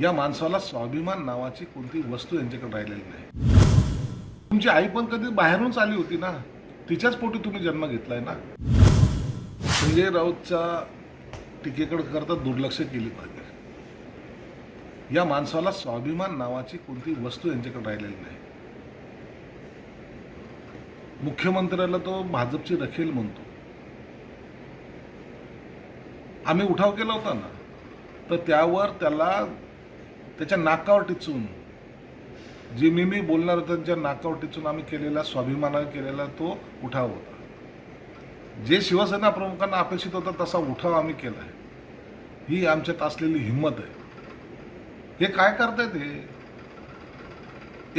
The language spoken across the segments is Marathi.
या माणसाला स्वाभिमान नावाची कोणती वस्तू यांच्याकडे राहिलेली नाही. तुमची आई पण कधी बाहेरूनच आली होती ना? तिच्याच पोटी तुम्ही जन्म घेतलाय ना? संजय राऊतच्या टीकेकडे करता दुर्लक्ष केली पाहिजे. या माणसाला स्वाभिमान नावाची कोणती वस्तू यांच्याकडे राहिलेली नाही. मुख्यमंत्र्याला तो भाजपची रखेल म्हणतो. आम्ही उठाव केला होता ना? तर त्यावर त्याला त्याच्या नाकावर टिचून जे मी मी बोलणार होतं त्यांच्या नाकावर टिचून आम्ही केलेला स्वाभिमानाने केलेला तो उठाव होता. जे शिवसेना प्रमुखांना अपेक्षित होता तसा उठाव आम्ही केला आहे ही आमच्यात असलेली हिंमत आहे. हे काय करतायत हे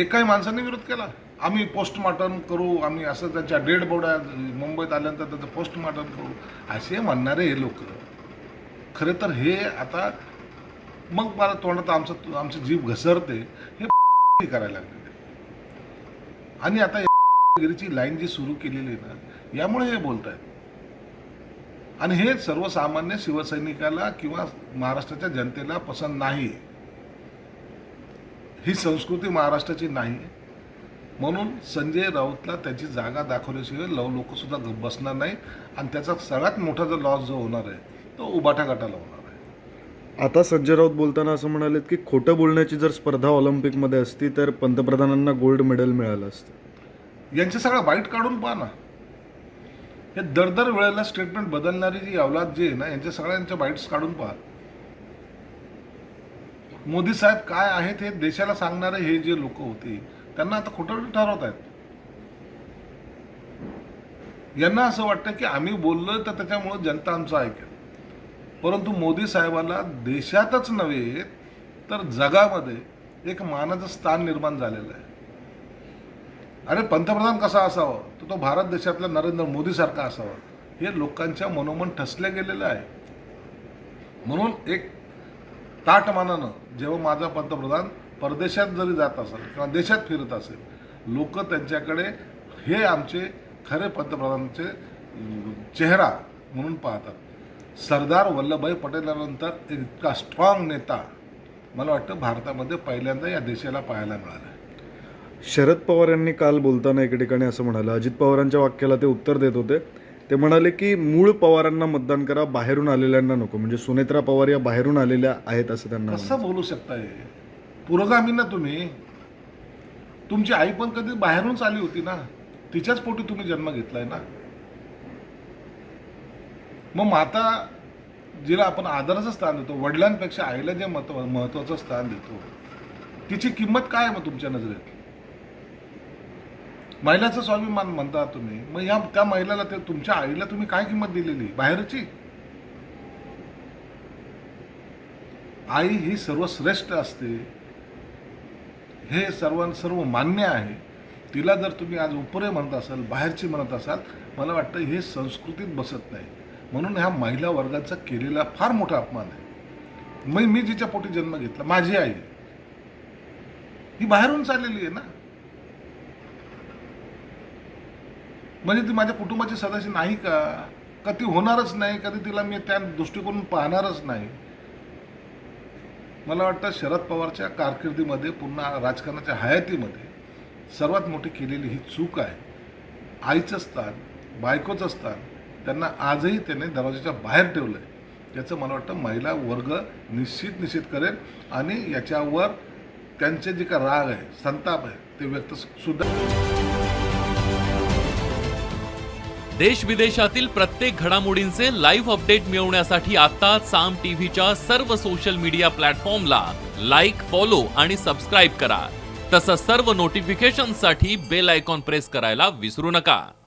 एकाही माणसाने विरोध केला. आम्ही पोस्टमार्टम करू आम्ही असं त्याच्या डेड बॉड्या मुंबईत आल्यानंतर त्याचं पोस्टमार्टम करू. असे म्हणणारे हे लोक. खरे तर हे आता मग मला तोंडात आमचं आमची जीभ घसरते हे करायला लागले आणि आता गिरीची लाईन जी सुरू केलेली आहे ना यामुळे हे बोलत आहेत आणि हे सर्वसामान्य शिवसैनिकाला किंवा महाराष्ट्राच्या जनतेला पसंत नाही. ही संस्कृती महाराष्ट्राची नाही. म्हणून संजय राऊतला त्याची जागा दाखवल्याशिवाय लव लोकसुद्धा बसणार नाही आणि त्याचा सगळ्यात मोठा जो लॉस जो होणार आहे तो उबाटा गटाला होणार आता संजय राऊत बोलताना असं म्हणालेत की खोटं बोलण्याची जर स्पर्धा ऑलिम्पिकमध्ये असती तर पंतप्रधानांना गोल्ड मेडल मिळालं असतं. यांचं सगळं बाईट काढून पहा ना. हे दर दर वेळेला स्टेटमेंट बदलणारी जी अवलाद जी आहे ना यांच्या सगळ्यांच्या बाईट्स काढून पहा. मोदी साहेब काय आहेत हे देशाला सांगणारे हे जे लोक होते त्यांना आता खोटं ठरवत आहेत. यांना असं वाटतं की आम्ही बोललो तर त्याच्यामुळं जनता आमचं ऐकेल. परंतु मोदी साहेबाला देशातच नव्हे तर जगामध्ये एक मानाचं स्थान निर्माण झालेलं आहे. अरे पंतप्रधान कसा असावा? तर तो भारत देशातला नरेंद्र मोदीसारखा असावा. हे लोकांच्या मनोमन ठसले गेलेलं आहे. म्हणून एक ताटमानानं जेव्हा माझा पंतप्रधान परदेशात जरी जात असेल किंवा देशात फिरत असेल लोक त्यांच्याकडे हे आमचे खरे पंतप्रधानांचे चेहरा म्हणून पाहतात. सरदार वल्लभभाई पटेलानंतर एक इतका स्ट्रॉंग नेता मला वाटतं भारतामध्ये पहिल्यांदा या देशाला पाहायला मिळाला. शरद पवार यांनी काल बोलताना एके ठिकाणी असं म्हणालं अजित पवारांच्या वाक्याला ते उत्तर देत होते. ते म्हणाले की मूळ पवारांना मतदान करा बाहेरून आलेल्यांना नको. म्हणजे सुनेत्रा पवार या बाहेरून आलेल्या आहेत असं त्यांना कसं बोलू शकता हे पुरोगामी ना तुम्ही. तुमची आई पण कधी बाहेरूनच आली होती ना? तिच्याच पोटी तुम्ही जन्म घेतलाय ना? मग माता जिला आपण आदराचं स्थान देतो वडिलांपेक्षा आईला जे महत्त्व महत्वाचं स्थान देतो तिची किंमत काय आहे मग तुमच्या नजरेत? महिलाचं स्वाभिमान म्हणता तुम्ही मग या त्या महिलाला ते तुमच्या आईला तुम्ही काय किंमत दिलेली? बाहेरची? आई ही सर्वश्रेष्ठ असते हे सर्व सर्व मान्य आहे. तिला जर तुम्ही आज उपरे म्हणत असाल बाहेरची म्हणत असाल मला वाटतं हे संस्कृतीत बसत नाही. म्हणून ह्या महिला वर्गाचा केलेला फार मोठा अपमान आहे. मी मी जिच्या पोटी जन्म घेतला माझी आई. ही बाहेरून चाललेली आहे ना. म्हणजे ती माझ्या कुटुंबाची सदस्य नाही का? का ती होणारच नाही कधी तिला मी त्या दृष्टिकोन पाहणारच नाही. मला वाटतं शरद पवारच्या कारकिर्दीमध्ये पुन्हा राजकारणाच्या हयातीमध्ये सर्वात मोठी केलेली ही चूक आहे. आईचं स्थान बायकोचं स्थान त्यांना आजही त्याने दरवाजाच्या बाहेर ठेवलं आहे याचं मला वाटतं महिला वर्ग निश्चित निश्चित करेल आणि याच्यावर त्यांचे जे का राग आहे संताप आहे ते व्यक्त सुद्धा देश विदेशातील प्रत्येक घडामोडींचे लाईव्ह अपडेट मिळवण्यासाठी आता साम टीव्हीच्या सर्व सोशल मीडिया प्लॅटफॉर्मला लाईक फॉलो आणि सबस्क्राईब करा. तसंच सर्व नोटिफिकेशनसाठी बेल आयकॉन प्रेस करायला विसरू नका.